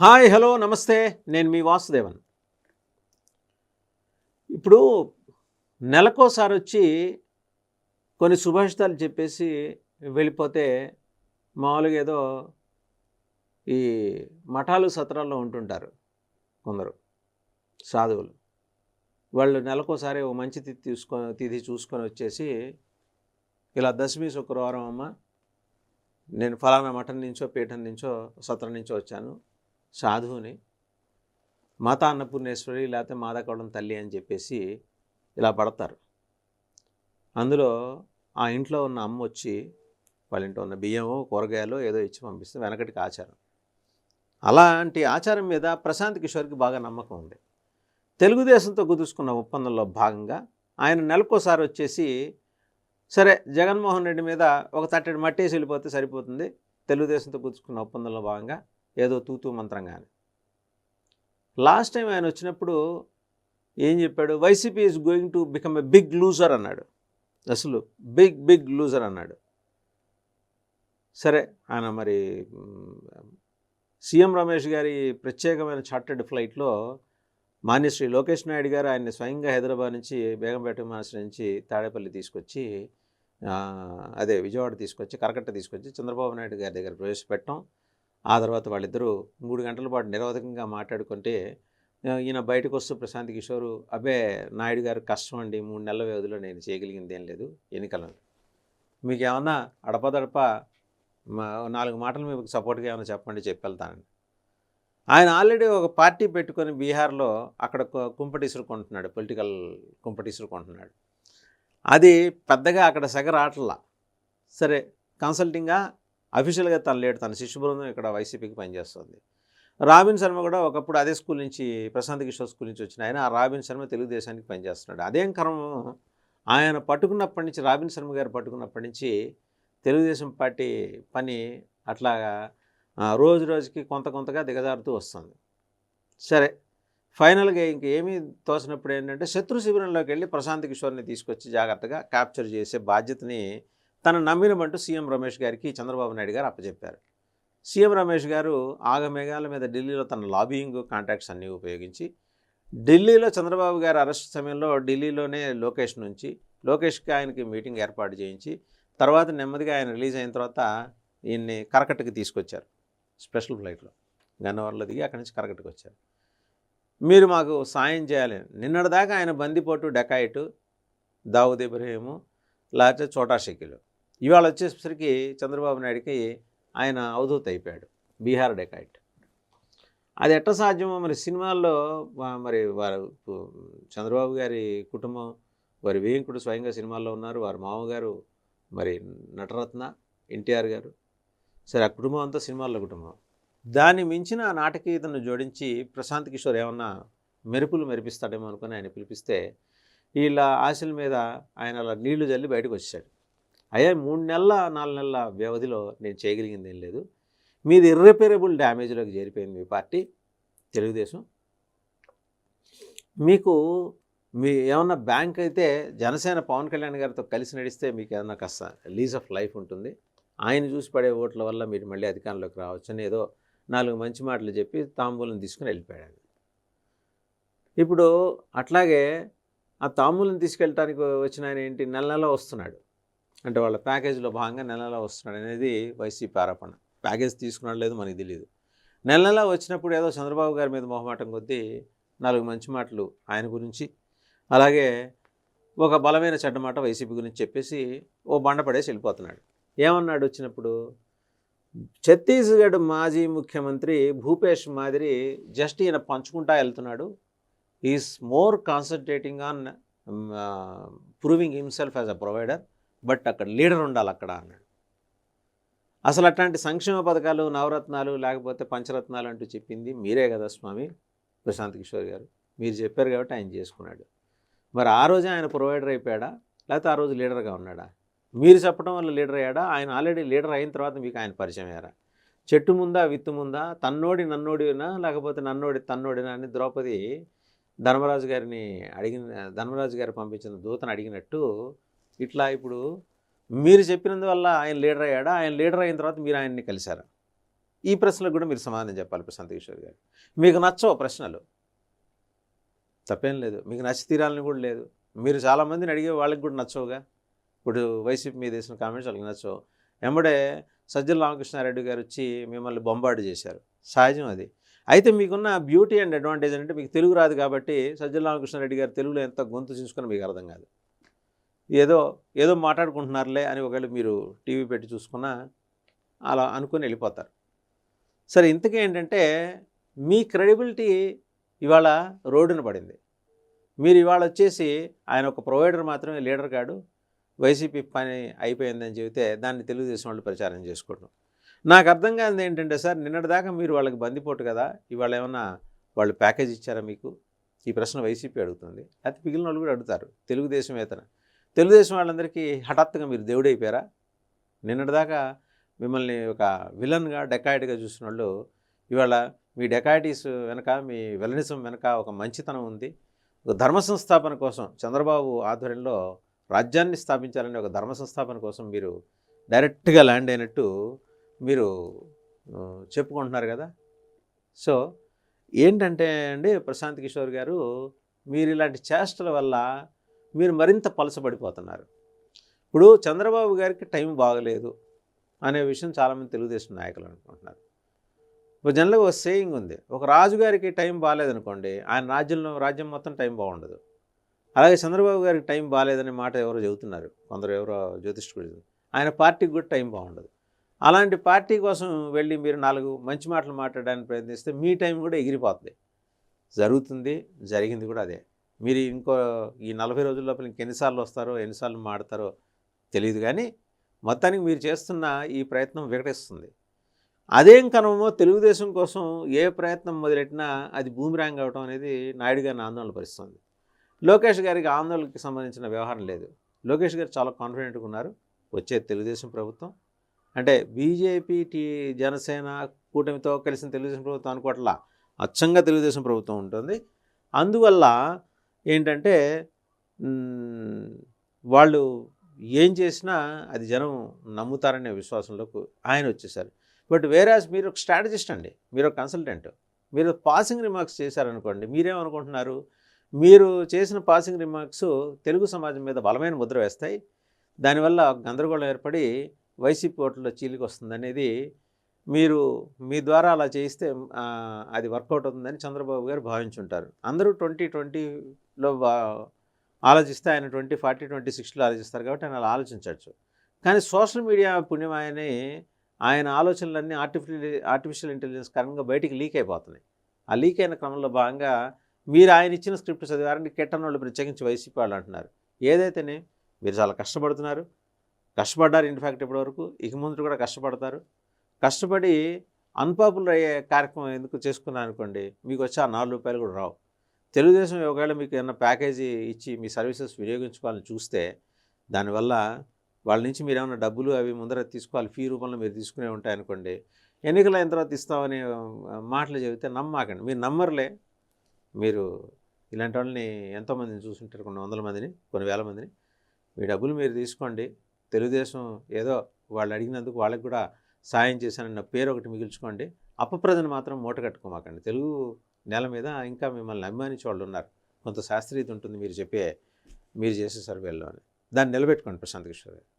Hi hello నమస్తే. నేను మీ వాసుదేవన్. ఇప్పుడు నెలకోసారి వచ్చి కొన్ని సుభాషితాలు చెప్పేసి వెళ్ళిపోతే మామూలుగా ఏదో ఈ మఠాలు సత్రాల్లో ఉంటుంటారు కొందరు సాధువులు. వాళ్ళు నెలకోసారి ఓ మంచి తిథి తీసుకొని తిథి చూసుకొని వచ్చేసి ఇలా దశమి శుక్రవారం అమ్మ నేను ఫలానా మఠం నుంచో పీఠం నుంచో సత్రం నుంచో వచ్చాను. సాధువుని మాతా అన్నపూర్ణేశ్వరి లేకపోతే మాదాకౌడం తల్లి అని చెప్పేసి ఇలా పడతారు. అందులో ఆ ఇంట్లో ఉన్న అమ్మ వచ్చి వాళ్ళ ఇంట్లో ఉన్న బియ్యము కూరగాయలు ఏదో ఇచ్చి పంపిస్తే వెనకటికి ఆచారం. అలాంటి ఆచారం మీద ప్రశాంత్ కిషోర్కి బాగా నమ్మకం ఉంది. తెలుగుదేశంతో కుదుర్చుకున్న ఒప్పందంలో భాగంగా ఆయన నెలకోసారి వచ్చేసి సరే జగన్మోహన్ రెడ్డి మీద ఒక తట్టడి మట్టేసి వెళ్ళిపోతే సరిపోతుంది. తెలుగుదేశంతో కుదుర్చుకున్న ఒప్పందంలో భాగంగా ఏదో తూతూ మంత్రంగానే. లాస్ట్ టైం ఆయన వచ్చినప్పుడు ఏం చెప్పాడు? YCP is going to become a big loser అన్నాడు. అసలు బిగ్ బిగ్ లూజర్ అన్నాడు. సరే ఆయన మరి సీఎం రమేష్ గారి ప్రత్యేకమైన చార్టెడ్ ఫ్లైట్లో మాన్యశ్రీ లోకేష్ నాయుడు గారు ఆయన్ని స్వయంగా హైదరాబాద్ నుంచి బేగంపేట మాస్టర్ నుంచి తాడేపల్లి తీసుకొచ్చి అదే విజయవాడ తీసుకొచ్చి కరకట్ట తీసుకొచ్చి చంద్రబాబు నాయుడు గారి దగ్గర ప్రవేశపెట్టడం. ఆ తర్వాత వాళ్ళిద్దరూ మూడు గంటల పాటు నిరోధకంగా మాట్లాడుకుంటే ఈయన బయటకు వస్తూ ప్రశాంత్ కిషోర్ అబ్బే నాయుడు గారు కష్టం అండి మూడు నెలల వ్యవధిలో నేను చేయగలిగింది ఏం లేదు ఎన్నికలను. మీకు ఏమన్నా అడపదడప మా- నాలుగు మాటలు మీకు సపోర్ట్గా ఏమైనా చెప్పండి చెప్పి వెళ్తానండి ఆయన ఆల్రెడీ ఒక పార్టీ పెట్టుకొని బీహార్లో అక్కడ కు- పొలిటికల్ కుంపటీసురుకుంటున్నాడు అది పెద్దగా అక్కడ సెగ రావట్లా సరే కన్సల్టింగా అఫీషియల్గా తను లేడు. తన శిష్యు బృందం ఇక్కడ వైసీపీకి పనిచేస్తుంది. రాబిన్ శర్మ కూడా ఒకప్పుడు అదే స్కూల్ నుంచి ప్రశాంత్ కిషోర్ స్కూల్ నుంచి వచ్చిన ఆయన ఆ రాబిన్ శర్మ తెలుగుదేశానికి పనిచేస్తున్నాడు. అదేం క్రమం? ఆయన పట్టుకున్నప్పటి నుంచి రాబిన్ శర్మ గారు పట్టుకున్నప్పటి నుంచి తెలుగుదేశం పార్టీ పని అట్లాగా రోజు రోజుకి కొంత కొంతగా దిగజారుతూ వస్తుంది. సరే ఫైనల్గా ఇంకేమీ తోసినప్పుడు ఏంటంటే శత్రు శిబిరంలోకి వెళ్ళి ప్రశాంత్ కిషోర్ని తీసుకొచ్చి జాగ్రత్తగా క్యాప్చర్ చేసే బాధ్యతని తను నమ్మినమంటూ సీఎం రమేష్ గారికి చంద్రబాబు నాయుడు గారు అప్పచెప్పారు సీఎం రమేష్ గారు ఆగమేఘాల మీద ఢిల్లీలో తన లాబియింగ్ కాంటాక్ట్స్ అన్నీ ఉపయోగించి ఢిల్లీలో చంద్రబాబు గారు అరెస్ట్ సమయంలో ఢిల్లీలోనే లోకేష్ నుంచి లోకేష్కి ఆయనకి మీటింగ్ ఏర్పాటు చేయించి తర్వాత నెమ్మదిగా ఆయన రిలీజ్ అయిన తర్వాత ఈయన్ని కరకట్టకి తీసుకొచ్చారు. స్పెషల్ ఫ్లైట్లో గన్నవరంలో దిగి అక్కడి నుంచి కరకట్టుకు వచ్చారు. మీరు మాకు సాయం చేయాలి. నిన్నటిదాకా ఆయన బందిపోటు డెకాయిట్ దావుద్ ఇబ్రహీము లేకపోతే చోటా షకీలు. ఇవాళ వచ్చేసరికి చంద్రబాబు నాయుడికి ఆయన అవధూత అయిపోయాడు బీహార్ డెకాయిట్ అది ఎట్ట సాధ్యమో మరి సినిమాల్లో మరి వారు చంద్రబాబు గారి కుటుంబం వారి వేంకుడు స్వయంగా సినిమాల్లో ఉన్నారు. వారి మామగారు మరి నటరత్న ఎన్టీఆర్ గారు. సరే ఆ కుటుంబం అంతా సినిమాల్లో కుటుంబం. దాన్ని మించిన ఆ నాటకీయతను జోడించి ప్రశాంత్ కిషోర్ ఏమన్నా మెరుపులు మెరిపిస్తాడేమో అనుకుని ఆయన పిలిపిస్తే వీళ్ళ ఆశల మీద ఆయన అలా నీళ్ళు జల్లి బయటకు వచ్చాడు అయ్యా మూడు నెలల నాలుగు నెలల వ్యవధిలో నేను చేయగలిగింది ఏం లేదు. మీది ఇర్రిపేరబుల్ డ్యామేజ్లోకి చేరిపోయింది మీ పార్టీ తెలుగుదేశం. మీకు మీ ఏమన్నా బ్యాంక్ అయితే జనసేన పవన్ కళ్యాణ్ గారితో కలిసి నడిస్తే మీకు ఏమన్నా కాస్త లీజ్ ఆఫ్ లైఫ్ ఉంటుంది. ఆయన చూసి పడే ఓట్ల వల్ల మీరు మళ్ళీ అధికారంలోకి రావచ్చని ఏదో నాలుగు మంచి మాటలు చెప్పి తాంబూలం తీసుకుని వెళ్ళిపోయాడు ఇప్పుడు అట్లాగే ఆ తాంబూలం తీసుకెళ్ళటానికి వచ్చిన ఆయన ఏంటి? నెల నెల వస్తున్నాడు. అంటే వాళ్ళ ప్యాకేజీలో భాగంగా నెల నెల వస్తున్నాడు అనేది వైసీపీ ఆరోపణ. ప్యాకేజ్ తీసుకున్నాడు లేదు మనకి తెలియదు నెల నెల వచ్చినప్పుడు ఏదో చంద్రబాబు గారి మీద మొహమాటం కొద్దీ నాలుగు మంచి మాటలు ఆయన గురించి అలాగే ఒక బలమైన చెడ్డ మాట వైసీపీ గురించి చెప్పేసి ఓ బండ పడేసి వెళ్ళిపోతున్నాడు. ఏమన్నాడు వచ్చినప్పుడు? ఛత్తీస్గఢ్ మాజీ ముఖ్యమంత్రి భూపేష్ మాదిరి జస్ట్ ఈయన పంచుకుంటా వెళ్తున్నాడు. Is more concentrating on proving himself as a provider but అక్కడ లీడర్ ఉండాలి అక్కడ అన్నాడు. అసలు అట్లాంటి సంక్షేమ పథకాలు నవరత్నాలు లేకపోతే పంచరత్నాలు అంటూ చెప్పింది మీరే కదా స్వామి ప్రశాంత్ కిషోర్ గారు. మీరు చెప్పారు కాబట్టి ఆయన చేసుకున్నాడు. మరి ఆ రోజే ఆయన ప్రొవైడర్ అయిపోయాడా? లేకపోతే ఆ రోజు లీడర్గా ఉన్నాడా? మీరు చెప్పడం వల్ల లీడర్ అయ్యాడా? ఆయన ఆల్రెడీ లీడర్ అయిన తర్వాత మీకు ఆయన పరిచయం అయ్యారా? చెట్టు ముందా విత్తు ముందా? తన్నోడి నన్నోడినా లేకపోతే నన్నోడి తన్నోడినా అని ద్రౌపది ధర్మరాజు గారిని అడిగిన ధర్మరాజు గారు పంపించిన దూతను అడిగినట్టు ఇట్లా ఇప్పుడు మీరు చెప్పినందువల్ల ఆయన లీడర్ అయ్యాడా? ఆయన లీడర్ అయిన తర్వాత మీరు ఆయన్ని కలిశారా? ఈ ప్రశ్నలకు కూడా మీరు సమాధానం చెప్పాలి ప్రశాంత్ కిషోర్ గారు. మీకు నచ్చవు ప్రశ్నలు. తప్పేం లేదు. మీకు నచ్చి తీరాలని కూడా లేదు. మీరు చాలామందిని అడిగే వాళ్ళకి కూడా నచ్చవుగా. ఇప్పుడు వైసీపీ మీద వేసిన కామెంట్స్ వాళ్ళకి నచ్చవు. వెంబడే సజ్జల రామకృష్ణారెడ్డి గారు వచ్చి మిమ్మల్ని బొంబాటు చేశారు. సహజం అది. అయితే మీకున్న బ్యూటీ అండ్ అడ్వాంటేజ్ అంటే మీకు తెలుగు రాదు కాబట్టి సజ్జల రామకృష్ణారెడ్డి గారు తెలుగులో ఎంత గొంతు చూసుకుని మీకు అర్థం కాదు. ఏదో ఏదో మాట్లాడుకుంటున్నారులే అని ఒకవేళ మీరు టీవీ పెట్టి చూసుకున్నా అలా అనుకుని వెళ్ళిపోతారు. సరే ఇంతకీ ఏంటంటే మీ క్రెడిబిలిటీ ఇవాళ రోడ్డున పడింది. మీరు ఇవాళ వచ్చేసి ఆయన ఒక ప్రొవైడర్ మాత్రమే లీడర్ కాడు. వైసీపీ పని అయిపోయిందని చెబితే దాన్ని తెలుగుదేశం వాళ్ళు ప్రచారం చేసుకోవడం. నాకు అర్థం కానిది ఏంటంటే సార్ నిన్నటిదాకా మీరు వాళ్ళకి బందిపోటు కదా ఇవాళ ఏమన్నా వాళ్ళు ప్యాకేజ్ ఇచ్చారా మీకు? ఈ ప్రశ్న వైసీపీ అడుగుతుంది. అయితే మిగిలిన వాళ్ళు కూడా అడుగుతారు. తెలుగుదేశం వేతన తెలుగుదేశం వాళ్ళందరికీ హఠాత్తుగా మీరు దేవుడైపోయారా? నిన్నటిదాకా మిమ్మల్ని ఒక విలన్గా డెకాయిడ్గా చూసిన వాళ్ళు ఇవాళ మీ డెకాయిటీస్ వెనక మీ విలనిజం వెనక ఒక మంచితనం ఉంది. ఒక ధర్మ సంస్థాపన కోసం చంద్రబాబు ఆధ్వర్యంలో రాజ్యాన్ని స్థాపించాలని ఒక ధర్మ సంస్థాపన కోసం మీరు డైరెక్ట్గా ల్యాండ్ అయినట్టు మీరు చెప్పుకుంటున్నారు కదా? సో ఏంటంటే అండి ప్రశాంత్ కిషోర్ గారు మీరు ఇలాంటి చేష్టల వల్ల మీరు మరింత పలసపడిపోతున్నారు ఇప్పుడు చంద్రబాబు గారికి టైం బాగలేదు అనే విషయం చాలామంది తెలుగుదేశం నాయకులు అనుకుంటున్నారు. ఇప్పుడు జనరల్గా ఒక సేయింగ్ ఉంది. ఒక రాజుగారికి టైం బాగాలేదనుకోండి ఆయన రాజ్యంలో రాజ్యం మొత్తం టైం బాగుండదు. అలాగే చంద్రబాబు గారికి టైం బాగాలేదనే మాట ఎవరో చెబుతున్నారు. కొందరు ఎవరో జ్యోతిష్కుడు ఆయన పార్టీకి కూడా టైం బాగుండదు. అలాంటి పార్టీ కోసం వెళ్ళి మీరు నాలుగు మంచి మాటలు మాట్లాడడానికి ప్రయత్నిస్తే మీ టైం కూడా ఎగిరిపోతుంది. జరుగుతుంది జరిగింది కూడా అదే. మీరు ఇంకో ఈ నలభై రోజుల లోపల ఇంకెన్నిసార్లు వస్తారో ఎన్నిసార్లు మాడతారో తెలియదు కానీ మొత్తానికి మీరు చేస్తున్న ఈ ప్రయత్నం వికటిస్తుంది. అదేం కనమో తెలుగుదేశం కోసం ఏ ప్రయత్నం మొదలెట్టినా అది బూమిరాంగ్ అవడం అనేది నాయుడు గారిని ఆందోళన పరిస్తుంది. లోకేష్ గారికి ఆందోళనకి సంబంధించిన వ్యవహారం లేదు. లోకేష్ గారు చాలా కాన్ఫిడెంట్గా ఉన్నారు. వచ్చే తెలుగుదేశం ప్రభుత్వం. అంటే బీజేపీ టీ జనసేన కూటమితో కలిసిన తెలుగుదేశం ప్రభుత్వం అనుకోవట్లా అచ్చంగా తెలుగుదేశం ప్రభుత్వం ఉంటుంది. అందువల్ల ఏంటంటే వాళ్ళు ఏం చేసినా అది జనం నమ్ముతారనే విశ్వాసంలోకి ఆయన వచ్చేసారు. బట్ వేరాజ్ మీరు ఒక స్ట్రాటజిస్ట్ అండి మీరు ఒక కన్సల్టెంట్ మీరు పాసింగ్ రిమార్క్స్ చేశారనుకోండి మీరేమనుకుంటున్నారు? మీరు చేసిన పాసింగ్ రిమార్క్స్ తెలుగు సమాజం మీద బలమైన ముద్ర వేస్తాయి. దానివల్ల గందరగోళం ఏర్పడి వైసీపీ ఓట్లలో చీలికి వస్తుందనేది మీరు మీ ద్వారా అలా చేయిస్తే అది వర్కౌట్ అవుతుందని చంద్రబాబు గారు భావించుంటారు. అందరూ ట్వంటీ ట్వంటీలో ఆలోచిస్తే ఆయన ట్వంటీ ఫార్టీ ట్వంటీ సిక్స్లో ఆలోచిస్తారు కాబట్టి ఆయన అలా ఆలోచించవచ్చు. కానీ సోషల్ మీడియా పుణ్యం ఆయన ఆలోచనలన్నీ ఆర్టిఫిషియల్ ఆర్టిఫిషియల్ ఇంటెలిజెన్స్ కారణంగా బయటికి లీక్ అయిపోతున్నాయి. ఆ లీక్ అయిన క్రమంలో భాగంగా మీరు ఆయన ఇచ్చిన స్క్రిప్ట్ చదివారని కెట్టనోళ్ళు వాళ్ళు ప్రత్యేకించి వైసీపీ వాళ్ళు అంటున్నారు. ఏదైతేనే మీరు చాలా కష్టపడుతున్నారు. కష్టపడ్డారు ఇన్ఫ్యాక్ట్ ఇప్పటివరకు. ఇక ముందు కూడా కష్టపడతారు. కష్టపడి అన్పాపులర్ అయ్యే కార్యక్రమం ఎందుకు చేసుకున్నాను అనుకోండి మీకు వచ్చి ఆ నాలుగు రూపాయలు కూడా రావు. తెలుగుదేశం ఒకవేళ మీకు ఏమైనా ప్యాకేజీ ఇచ్చి మీ సర్వీసెస్ వినియోగించుకోవాలని చూస్తే దానివల్ల వాళ్ళ నుంచి మీరు ఏమైనా డబ్బులు అవి ముందర తీసుకోవాలి ఫీ రూపంలో మీరు తీసుకునే ఉంటాయనుకోండి ఎన్నికలు అయిన తర్వాత ఇస్తామని మాటలు చెబితే నమ్మాకండి. మీరు నమ్మరులే. మీరు ఇలాంటి వాళ్ళని ఎంతోమందిని చూసుంటారు కొన్ని వందల మందిని కొన్ని వేల మందిని. మీ డబ్బులు మీరు తీసుకోండి. తెలుగుదేశం ఏదో వాళ్ళు అడిగినందుకు వాళ్ళకి కూడా సాయం చేశానన్న పేరు ఒకటి మిగిల్చుకోండి. అపప్రదను మాత్రం మూట కట్టుకోమాకండి. తెలుగు నేల మీద ఇంకా మిమ్మల్ని అభిమానించే వాళ్ళు ఉన్నారు కొంత శాస్త్రీయత ఉంటుంది మీరు చెప్పే మీరు చేసే సర్వేల్లో అని. దాన్ని నిలబెట్టుకోండి ప్రశాంత్ కిషోర్ గారు.